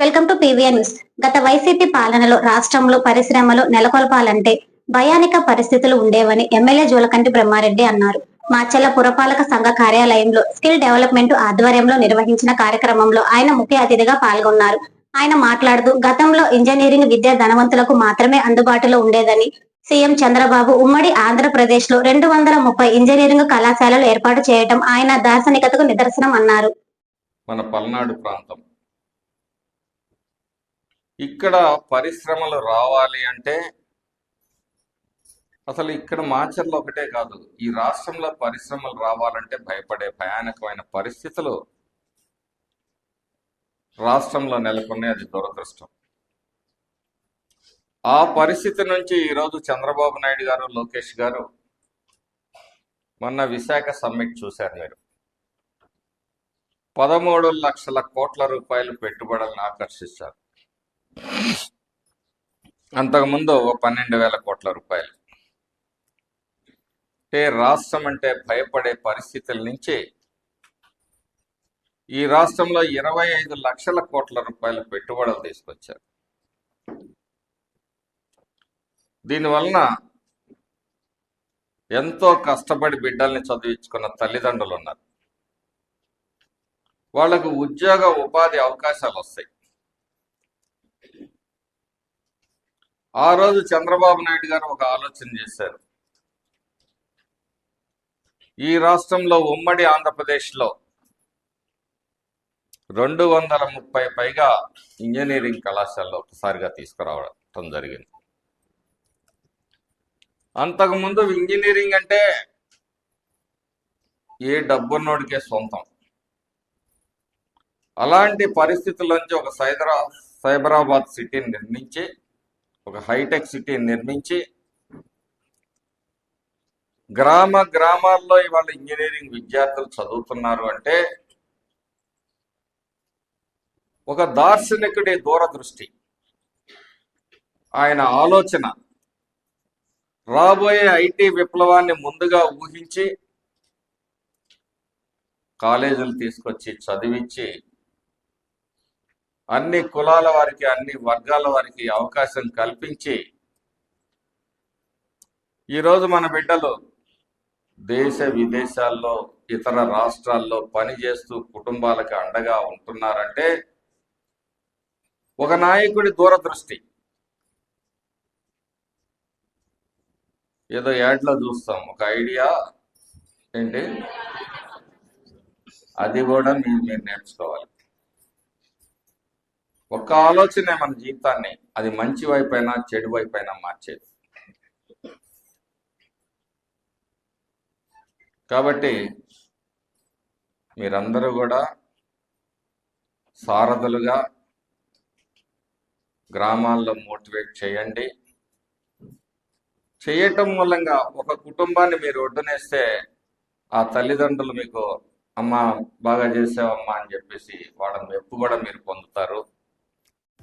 Welcome to PVN news. గత YCP పాలనలో రాష్ట్రంలో పరిశ్రమలు నెలకొల్పాలంటే భయానిక పరిస్థితులు ఉండేవని ఎమ్మెల్యే జోలకంటి బ్రహ్మారెడ్డి అన్నారు. మాచెల్ల పురపాలక సంఘ కార్యాలయంలో స్కిల్ డెవలప్మెంట్ ఆధ్వర్యంలో నిర్వహించిన కార్యక్రమంలో ఆయన ముఖ్య అతిథిగా పాల్గొన్నారు. ఆయన మాట్లాడుతూ గతంలో ఇంజనీరింగ్ విద్య ధనవంతులకు మాత్రమే అందుబాటులో ఉండేదని సీఎం చంద్రబాబు ఉమ్మడి ఆంధ్రప్రదేశ్లో రెండు వందల ముప్పై ఇంజనీరింగ్ కళాశాలలు ఏర్పాటు చేయడం ఆయన దార్శనికతకు నిదర్శనం అన్నారు. మన పల్నాడు ప్రాంతం. ఇక్కడ పరిశ్రమలు రావాలి అంటే అసలు ఇక్కడ మాచర్లు ఒకటే కాదు. ఈ రాష్ట్రంలో పరిశ్రమలు రావాలంటే భయపడే భయానకమైన పరిస్థితులు రాష్ట్రంలో నెలకొన్నాయి. అది దురదృష్టం. ఆ పరిస్థితి నుంచి ఈరోజు చంద్రబాబు నాయుడు గారు లోకేష్ గారు మొన్న విశాఖ సమ్మిట్ చూశారు మీరు. పదమూడు లక్షల కోట్ల రూపాయలు పెట్టుబడులను ఆకర్షిస్తారు అంతకుముందు పన్నెండు వేల కోట్ల రూపాయలు. అంటే రాష్ట్రం అంటే భయపడే పరిస్థితుల నుంచి ఈ రాష్ట్రంలో ఇరవై ఐదు లక్షల కోట్ల రూపాయల పెట్టుబడులు తీసుకొచ్చారు. దీనివలన ఎంతో కష్టపడి బిడ్డల్ని చదివించుకున్న తల్లిదండ్రులు ఉన్నారు. వాళ్ళకు ఉద్యోగ ఉపాధి అవకాశాలు వస్తాయి. ఆ రోజు చంద్రబాబు నాయుడు గారు ఒక ఆలోచన చేశారు. ఈ రాష్ట్రంలో ఉమ్మడి ఆంధ్రప్రదేశ్లో రెండు వందల ముప్పై పైగా ఇంజనీరింగ్ కళాశాలలో ఒకసారిగా తీసుకురావడం జరిగింది. అంతకుముందు ఇంజనీరింగ్ అంటే ఏ డబ్బున్నోడికే సొంతం. అలాంటి పరిస్థితుల్లోంచి ఒక సైదరా సైబరాబాద్ సిటీని నిర్మించి ఒక హైటెక్ సిటీని నిర్మించి గ్రామ గ్రామాల్లో ఇవాళ ఇంజనీరింగ్ విద్యార్థులు చదువుతున్నారు అంటే ఒక దార్శనికుడి దూరదృష్టి. ఆయన ఆలోచన రాబోయే ఐటీ విప్లవాన్ని ముందుగా ఊహించి కాలేజీలు తీసుకొచ్చి చదివించి అన్ని కులాల వారికి అన్ని వర్గాల వారికి అవకాశం కల్పించి ఈరోజు మన బిడ్డలు దేశ విదేశాల్లో ఇతర రాష్ట్రాల్లో పనిచేస్తూ కుటుంబాలకు అండగా ఉంటున్నారంటే ఒక నాయకుడి దూరదృష్టి. ఏదో యాడ్లో చూస్తాం ఒక ఐడియా ఏంటి? అది కూడా మీరు మీరు నేర్చుకోవాలి. ఒక్క ఆలోచనే మన జీవితాన్ని. అది మంచి వైపైనా చెడు వైపైనా మార్చేది. కాబట్టి మీరందరూ కూడా సారథులుగా గ్రామాల్లో మోటివేట్ చేయండి. చేయటం మూలంగా ఒక కుటుంబాన్ని మీరు ఒడ్డునేస్తే ఆ తల్లిదండ్రులు మీకు అమ్మ బాగా చేసావమ్మా అని చెప్పేసి వాళ్ళ మెప్పు కూడా మీరు పొందుతారు.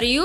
మరియు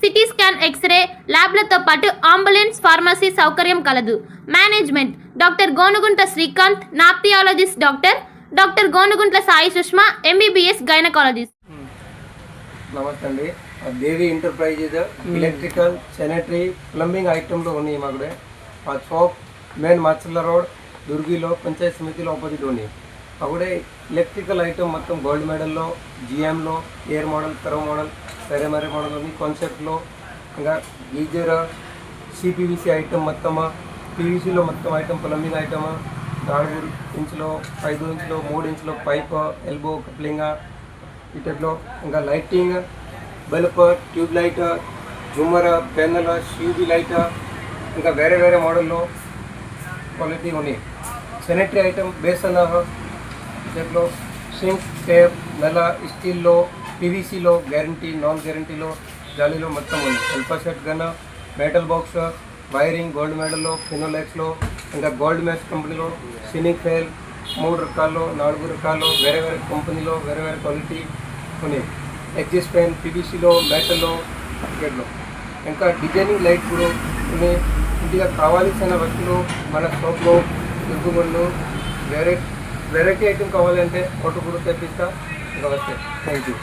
CT scan x ray ల్యాబ్లతో పాటు అంబులెన్స్ ఫార్మసీ సౌకర్యం కలదు. Management doctor Gonugunta Srikanth నాప్థియాలజిస్ట్ doctor doctor Gonuguntla Sai Sushma MBBS gynaecologist. నమస్తే అండి. Devi enterprises electrical sanitary plumbing ఐటెంలో ఉన్నాయి మా కూడా. ఆ షాప్ మెయిన్ మాచర్ల రోడ్ దుర్గిలో పంచాయత్ సమితిలో ఆపోజిట్ ఉన్నాయి. అప్పుడే ఎలక్ట్రికల్ ఐటమ్ మొత్తం గోల్డ్ మెడల్లో జిఎంలో ఎయిర్ మోడల్ కరో మోడల్ వేరే వేరే మోడల్ ఉంది కాన్సెప్ట్లో ఇంకా గీజర్ సిపివిసి ఐటమ్ మొత్తమా పీవీసీలో మొత్తం ఐటమ్ ప్లంబింగ్ ఐటమ్ నాలుగు ఇంచులో ఐదు ఇంచులో మూడు ఇంచులో పైప్ ఎల్బో కప్లింగ్ ఇటట్లో ఇంకా లైటింగ్ బల్బ్ ట్యూబ్ లైట్ జుమ్మర్ పెన్నెల షీబీ లైట్ ఇంకా వేరే వేరే మోడల్లో క్వాలిటీ ఉన్నాయి. సెనిటరీ ఐటమ్ బేసన్ దీంట్లో సింక్ టేప్ నెల స్టీల్లో పీవీసీలో గ్యారంటీ నాన్ గ్యారంటీలో జాలీలో మొత్తం ఉంది. సెల్ఫా set gun metal box wiring gold మెడల్లో ఫినోలెక్స్లో ఇంకా గోల్డ్ మ్యాచ్ కంపెనీలో సినిక్ ఫెయిల్ మూడు రకాల్లో నాలుగు రకాల్లో వేరే వేరే కంపెనీలో వేరే వేరే క్వాలిటీ ఉన్నాయి ఎగ్జిస్ పెన్ పీవీసీలో మెటల్లో క్రికెట్లో ఇంకా డిజైనింగ్ లైట్ కూడా ఉన్నాయి ఇంటిగా కావాల్సిన వస్తువులు మన షాప్లో దిగుబడులు వేరే వెరైటీ ఐటమ్ కావాలంటే ఫోటో కూడా తెప్పిస్తా. ఇంకా థ్యాంక్ యూ